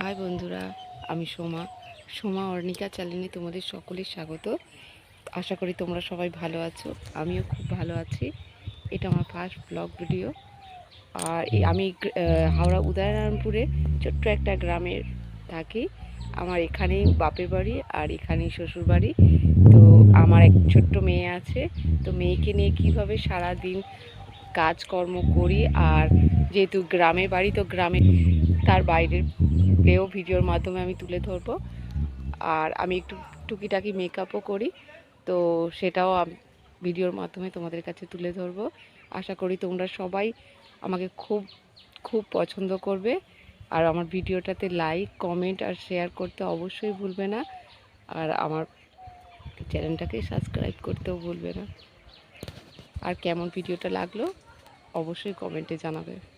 High বন্ধুরা, আমি সোমা। সোমা অর্ণিকা চ্যানেলে তোমাদের সকলের স্বাগত। আশা করি তোমরা সবাই ভালো আছো। আমিও খুব ভালো আছি। এটা আমার ফার্স্ট ব্লগ ভিডিও আর আমি হাওড়া উদয়নারায়ণপুরে ছোট্ট একটা গ্রামের থাকি। আমার এখানেই বাপের বাড়ি আর এখানেই শ্বশুর বাড়ি। তো আমার এক ছোট্ট মেয়ে আছে। তো মেয়েকে নিয়ে কীভাবে সারা দিন কাজকর্ম করি আর যেহেতু গ্রামে বাড়ি, তো গ্রামে তার বাইরের প্লেও ভিডিওর মাধ্যমে আমি তুলে ধরবো। আর আমি একটু টুকিটাকি মেকআপও করি, তো সেটাও আম- ভিডিওর মাধ্যমে তোমাদের কাছে তুলে ধরবো। আশা করি তোমরা সবাই আমাকে খুব খুব পছন্দ করবে। আর আমার ভিডিওটাতে লাইক কমেন্ট আর শেয়ার করতে অবশ্যই ভুলবে না। আর আমার চ্যানেলটাকে সাবস্ক্রাইব করতেও ভুলবে না। আর কেমন ভিডিওটা লাগল অবশ্যই কমেন্টে জানাবে।